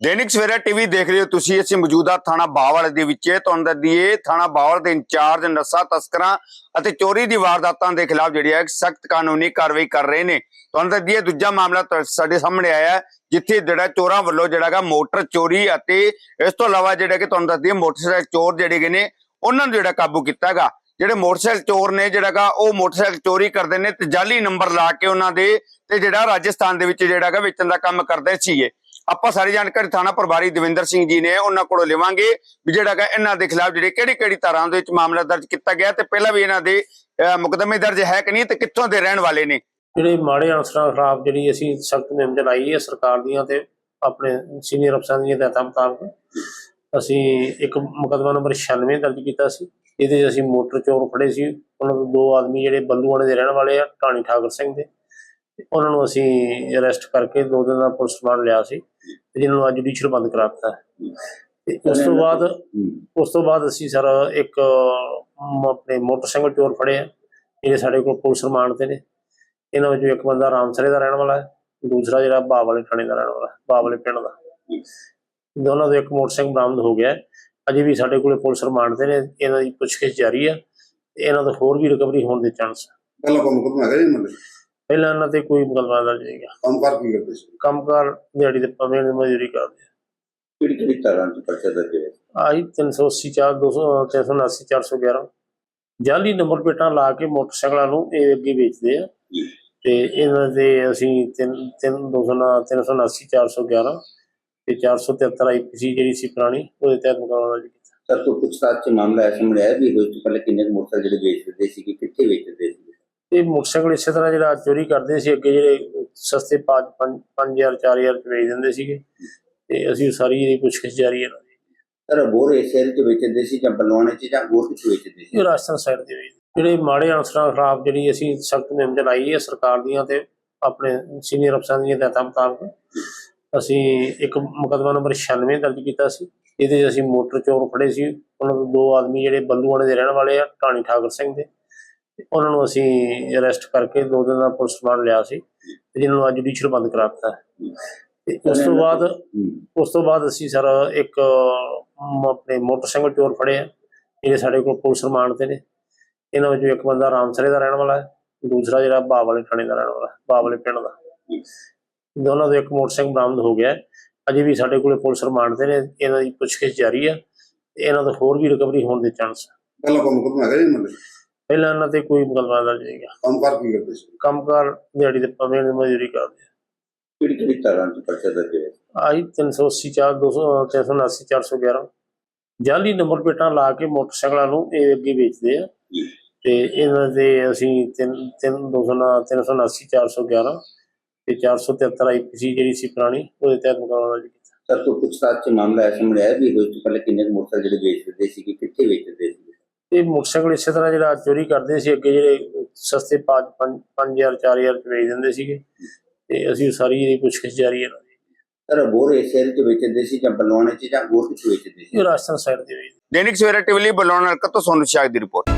Dainik Savera TV ਦੇਖ ਰਹੇ ਹੋ ਤੁਸੀਂ, ਅਸੀਂ ਮੌਜੂਦਾ ਥਾਣਾ ਬਾਵਲ ਦੇ ਵਿੱਚ ਤੁਹਾਨੂੰ ਦੱਸਦੀਏ ਥਾਣਾ ਬਾਵਲ ਦੇ ਇੰਚਾਰਜ ਨਸ਼ਾ, ਤਸਕਰਾਂ ਅਤੇ ਚੋਰੀ ਦੀ ਵਾਰਦਾਤਾਂ ਦੇ ਖਿਲਾਫ ਜਿਹੜੀ ਹੈ ਸਖਤ ਕਾਨੂੰਨੀ ਕਾਰਵਾਈ ਕਰ ਰਹੇ ਨੇ। ਤੁਹਾਨੂੰ ਦੱਸ ਦਈਏ, ਦੂਜਾ ਮਾਮਲਾ ਸਾਡੇ ਸਾਹਮਣੇ ਆਇਆ ਜਿੱਥੇ ਜਿਹੜਾ ਚੋਰਾਂ ਵੱਲੋਂ ਜਿਹੜਾਗਾ ਮੋਟਰ ਚੋਰੀ ਅਤੇ ਇਸ ਤੋਂ ਇਲਾਵਾ ਜਿਹੜਾ ਕਿ ਤੁਹਾਨੂੰ ਦੱਸ ਮੋਟਰਸਾਈਕਲ ਚੋਰ ਜਿਹੜੇ ਹੈਗੇ ਨੇ, ਉਹਨਾਂ ਨੂੰ ਜਿਹੜਾ ਕਾਬੂ ਕੀਤਾਗਾ ਜਿਹੜੇ ਮੋਟਰਸਾਈਕਲ ਚੋਰ ਨੇ ਜਿਹੜਾਗਾ ਉਹ ਮੋਟਰਸਾਈਕਲ ਚੋਰੀ ਕਰਦੇ ਨੇ ਤੇ ਜਾਲੀ ਨੰਬਰ ਲਾ ਕੇ ਉਹਨਾਂ ਦੇ ਤੇ ਜਿਹੜਾ ਰਾਜਸਥਾਨ ਦੇ ਵਿੱਚ ਜਿਹੜਾਗਾ ਵੇਚਣ ਦਾ ਕੰਮ ਕਰਦੇ ਸੀਗੇ। ਆਪਾਂ ਸਾਰੀ ਜਾਣਕਾਰੀ ਥਾਣਾ ਪ੍ਰਭਾਰੀ ਦਵਿੰਦਰ ਸਿੰਘ ਜੀ ਨੇ ਉਹਨਾਂ ਕੋਲੋਂ ਲਵਾਂਗੇ ਵੀ ਜਿਹੜਾਗਾ ਇਹਨਾਂ ਦੇ ਖਿਲਾਫ ਜਿਹੜੇ ਕਿਹੜੀ ਕਿਹੜੀ ਧਾਰਾਵਾਂ ਦੇ ਵਿੱਚ ਮਾਮਲਾ ਦਰਜ ਕੀਤਾ ਗਿਆ ਤੇ ਪਹਿਲਾਂ ਵੀ ਇਹਨਾਂ ਦੇ ਅਹ, ਮੁਕੱਦਮੇ ਦਰਜ ਹੈ ਕਿ ਨਹੀਂ ਤੇ ਕਿੱਥੋਂ ਦੇ ਰਹਿਣ ਵਾਲੇ ਨੇ? ਜਿਹੜੇ ਮਾੜੇ ਅਨਸਰਾਂ ਖਿਲਾਫ ਜਿਹੜੀ ਅਸੀਂ ਸਖਤ ਮੁਹਿੰਮ ਚਲਾਈ ਹੈ ਸਰਕਾਰ ਦੀਆਂ ਤੇ ਆਪਣੇ ਸੀਨੀਅਰ ਅਫਸਰਾਂ ਦੀਆਂ ਹਦਾਇਤਾਂ ਮੁਤਾਬਕ ਅਸੀਂ ਇੱਕ ਮੁਕੱਦਮਾ ਨੰਬਰ 96 ਦਰਜ ਕੀਤਾ ਸੀ ਇਹਦੇ 'ਚ ਅਸੀਂ ਮੋਟਰ ਚੋਰ ਫੜੇ ਸੀ ਉਹਨਾਂ ਤੋਂ ਦੋ ਆਦਮੀ ਜਿਹੜੇ ਬੱਲੂਆਣੇ ਦੇ ਰਹਿਣ ਵਾਲੇ ਆ ਟਾਣੀ ਠਾਕਰ ਸਿੰਘ ਦੇ ਉਹਨਾਂ ਨੂੰ ਅਸੀਂ ਅਰੈਸਟ ਕਰਕੇ ਦੋ ਦਿਨ ਦਾ ਪੁਲਿਸ ਰਿਮਾਂਡ ਲਿਆ ਸੀ। ਜਿਹਨਾਂ ਨੂੰ ਅੱਜ ਜੁਡੀਸ਼ੀਅਲ ਬੰਦ ਕਰਾ ਦਿੱਤਾ ਹੈ। ਤੇ ਉਸ ਤੋਂ ਬਾਅਦ ਉਸ ਤੋਂ ਬਾਅਦ ਅਸੀਂ ਸਰ ਇੱਕ ਆਪਣੇ ਮੋਟਰਸਾਈਕਲ ਚੋਰ ਫੜੇ ਆ। ਜਿਹੜੇ ਸਾਡੇ ਕੋਲ ਪੁਲਿਸ ਰਿਮਾਂਡ ਤੇ ਨੇ। ਇਹਨਾਂ ਵਿੱਚੋਂ ਇੱਕ ਬੰਦਾ ਰਾਮਸਰੇ ਦਾ ਰਹਿਣ ਵਾਲਾ ਹੈ। ਦੂਸਰਾ ਜਿਹੜਾ ਬਾਵਲੇ ਥਾਣੇ ਦਾ ਰਹਿਣ ਵਾਲਾ ਹੈ ਬਾਵਲੇ ਪਿੰਡ ਦਾ। ਦੋਨਾਂ ਦਾ ਇੱਕ ਮੋਟਰਸਾਈਕਲ ਬਰਾਮਦ ਹੋ ਗਿਆ ਹੈ। ਅਜੇ ਵੀ ਸਾਡੇ ਕੋਲੇ ਪੁਲਿਸ ਰਿਮਾਂਡ ਤੇ ਨੇ। ਇਹਨਾਂ ਦੀ ਪੁੱਛਗਿੱਛ ਜਾਰੀ ਹੈ ਤੇ ਇਹਨਾਂ ਦਾ ਹੋਰ ਵੀ ਰਿਕਵਰੀ ਹੋਣ ਦੇ ਚਾਂਸ ਪਹਿਲਾਂ ਕੋਈ ਮੁਕਦਮਾ ਹੈਗਾ ਜੀ ਦੇ? ਪਹਿਲਾਂ ਇਹਨਾਂ ਤੇ ਕੋਈ ਮੁਕੱਦਮਾ ਦਰਜ ਨਹੀਂ ਗਿਆ ਕੰਮ ਕਰ ਕੀ ਕਰਦੇ ਸੀ? ਕੰਮਕਾਰ ਦਿਹਾੜੀ ਦੇ ਪਵੇਂ ਦੀ ਮਜ਼ਦੂਰੀ ਕਰਦੇ ਕਿਹੜੀ ਕਿਹੜੀ ਤਰ੍ਹਾਂ ਦੀ ਪਰਚਾ ਦਰਜ ਹੈ ਆਹੀ 380 4 200 379 411 ਜਾਲੀ ਨੰਬਰ ਪਲੇਟਾਂ ਲਾ ਕੇ ਮੋਟਰਸਾਈਕਲਾਂ ਨੂੰ ਇਹ ਅੱਗੇ ਵੇਚਦੇ ਆ। ਤੇ ਇਹਨਾਂ ਦੇ ਅਸੀਂ 3 3 379 411 ਤੇ 473 ਆਈਪੀਸੀ ਜਿਹੜੀ ਸੀ ਪੁਰਾਣੀ ਉਹਦੇ ਤਹਿਤ ਦਰਜ ਕੀਤਾ। ਸਰ ਤੋਂ ਪੁੱਛਤਾਛ ਮਾਮਲਾ ਐ ਸਾਹਮਣੇ ਆਇਆ ਵੀ ਹੋਈ ਤੋਂ ਪਹਿਲੇ ਕਿੰਨੇ ਮੋਟਰਸਾਈਕਲ ਜਿਹੜੇ ਵੇਚਦੇ ਸੀ ਕਿ ਕਿੱਥੇ ਵੇਚਦੇ ਸੀ? ਇਹ ਮੋਟਰਸਾਈਕਲ ਇਸੇ ਤਰ੍ਹਾਂ ਜਿਹੜਾ ਚੋਰੀ ਕਰਦੇ ਸੀ ਅੱਗੇ ਜਿਹੜੇ ਸਸਤੇ 5 5000 4000 ਚ ਵੇਚ ਦਿੰਦੇ ਸੀਗੇ। ਤੇ ਅਸੀਂ ਸਾਰੀ ਇਹਦੀ ਪੁੱਛਗਿੱਛ ਜਾਰੀ ਹੈ। ਦੀ। ਸਰ ਬੋਰ ਇਸ ਸ਼ਹਿਰ ਚ ਵੇਚਦੇ ਸੀ ਜਾਂ ਬਲਵਾਣੇ ਚ ਜਾਂ ਹੋਰ ਕਿੱਥੇ ਵੇਚਦੇ ਸੀ? ਰਾਜਸਥਾਨ ਸਾਈਡ ਦੇ ਵਿੱਚ। ਜਿਹੜੇ ਮਾੜੇ ਅਨਸਰਾਂ ਖਿਲਾਫ ਜਿਹੜੀ ਅਸੀਂ ਸਖਤ ਮੁਹਿੰਮ ਚਲਾਈ ਹੈ ਸਰਕਾਰ ਦੀਆਂ ਤੇ ਆਪਣੇ ਸੀਨੀਅਰ ਅਫਸਰਾਂ ਦੀਆਂ ਹਦਾਇਤਾਂ ਮੁਤਾਬਕ ਅਸੀਂ ਇੱਕ ਮੁਕੱਦਮਾ ਨੰਬਰ 96 ਦਰਜ ਕੀਤਾ ਸੀ। ਇਹਦੇ ਅਸੀਂ ਮੋਟਰ ਚੋਰ ਫੜੇ ਸੀ। ਉਹਨਾਂ ਤੋਂ ਦੋ ਆਦਮੀ ਜਿਹੜੇ ਬੱਲੂਆਣੇ ਦੇ ਰਹਿਣ ਵਾਲੇ ਆ ਢਾਣੀ ਠਾਕਰ ਸਿੰਘ ਦੇ। ਤੇ ਉਹਨਾਂ ਨੂੰ ਅਸੀਂ ਅਰੈਸਟ ਕਰਕੇ ਦੋ ਦਿਨ ਦਾ ਪੁਲਿਸ ਰਿਮਾਂਡ ਲਿਆ ਸੀ ਤੇ ਜਿਹਨਾਂ ਨੂੰ ਅੱਜ ਜੁਡੀਸ਼ੀਅਲ ਬੰਦ ਕਰਾ ਦਿੱਤਾ ਤੇ ਉਸ ਤੋਂ ਬਾਅਦ ਉਸ ਤੋਂ ਬਾਅਦ ਅਸੀਂ ਸਰ ਇੱਕ ਆਪਣੇ ਮੋਟਰਸਾਈਕਲ ਚੋਰ ਫੜੇ ਆ। ਜਿਹੜੇ ਸਾਡੇ ਕੋਲ ਪੁਲਿਸ ਰਿਮਾਂਡ ਤੇ ਨੇ। ਇਹਨਾਂ ਵਿੱਚੋਂ ਇੱਕ ਬੰਦਾ ਰਾਮਸਰੇ ਦਾ ਰਹਿਣ ਵਾਲਾ ਹੈ। ਦੂਸਰਾ ਜਿਹੜਾ ਬਾਵਲੇ ਥਾਣੇ ਦਾ ਰਹਿਣ ਵਾਲਾ ਹੈ ਬਾਵਲੇ ਪਿੰਡ ਦਾ। ਦੋਨਾਂ ਦਾ ਇੱਕ ਮੋਟਰਸਾਈਕਲ ਬਰਾਮਦ ਹੋ ਗਿਆ ਅਜੇ ਵੀ ਸਾਡੇ ਕੋਲੇ ਪੁਲਿਸ ਰਿਮਾਂਡ ਤੇ ਨੇ। ਇਹਨਾਂ ਦੀ ਪੁੱਛਗਿੱਛ ਜਾਰੀ ਆ ਤੇ ਇਹਨਾਂ ਦਾ ਹੋਰ ਵੀ ਰਿਕਵਰੀ ਹੋਣ ਦੇ ਚਾਂਸ ਪਹਿਲਾਂ ਕੋਈ ਮੁਕਦਮਾ ਹੈਗਾ ਜੀ ਇਹਨਾਂ ਪਹਿਲਾਂ ਇਹਨਾਂ ਤੇ ਕੋਈ ਮੁਕੱਦਮਾ ਦਰਜ ਨਹੀਂ ਗਿਆ ਕੰਮ ਕਰ ਕੀ ਕਰਦੇ ਸੀ? ਕੰਮਕਾਰ ਦਿਹਾੜੀ ਦੇ ਪਵੇਂ ਦੀ ਮਜ਼ਦੂਰੀ ਕਰਦੇ ਕਿਹੜੀ ਕਿਹੜੀ ਤਰ੍ਹਾਂ ਦੀ ਪਰਚਾ ਦਰਜ ਹੈ ਆਹੀ 380 4 200 379 411 ਜਾਲੀ ਨੰਬਰ ਪਲੇਟਾਂ ਲਾ ਕੇ ਮੋਟਰਸਾਈਕਲਾਂ ਨੂੰ ਇਹ ਅੱਗੇ ਵੇਚਦੇ ਆ। ਤੇ ਇਹਨਾਂ ਦੇ ਅਸੀਂ 3 3 379 411 ਤੇ 473 ਆਈਪੀਸੀ ਜਿਹੜੀ ਸੀ ਪੁਰਾਣੀ ਉਹਦੇ ਤਹਿਤ ਦਰਜ ਕੀਤਾ। ਸਰ ਤੋਂ ਪੁੱਛਤਾਛ ਮਾਮਲਾ ਐ ਸਾਹਮਣੇ ਆਇਆ ਵੀ ਹੋਈ ਤੋਂ ਪਹਿਲੇ ਕਿੰਨੇ ਮੋਟਰਸਾਈਕਲ ਜਿਹੜੇ ਵੇਚਦੇ ਸੀ ਕਿ ਕਿੱਥੇ ਵੇਚਦੇ ਸੀ? ਇਹ ਮੋਟਰਸਾਈਕਲ ਇਸੇ ਤਰ੍ਹਾਂ ਜਿਹੜਾ ਚੋਰੀ ਕਰਦੇ ਸੀ ਅੱਗੇ ਜਿਹੜੇ ਸਸਤੇ 5 5000 4000 ਚ ਵੇਚ ਦਿੰਦੇ ਸੀਗੇ। ਤੇ ਅਸੀਂ ਸਾਰੀ ਇਹਦੀ ਪੁੱਛਗਿੱਛ ਜਾਰੀ ਹੈ। ਇਹਨਾਂ ਦੀ। ਸਰ ਬੋਰ ਇਸ ਸ਼ਹਿਰ ਚ ਵੇਚਦੇ ਸੀ ਜਾਂ ਬਲਵਾਣੇ ਚ ਜਾਂ ਹੋਰ ਕਿੱਥੇ ਵੇਚਦੇ ਸੀ? ਇਹ ਰਾਜਸਥਾਨ ਸਾਈਡ ਦੇ ਵਿੱਚ ਦੈਨਿਕ ਸਵੇਰਾ ਟੀਵੀ ਲਈ ਬੁਲਾਉਣ ਹਲਕਾ ਤੋਂ ਸੋਨੂ ਸ਼ਾਹ ਦੀ ਰਿਪੋਰਟ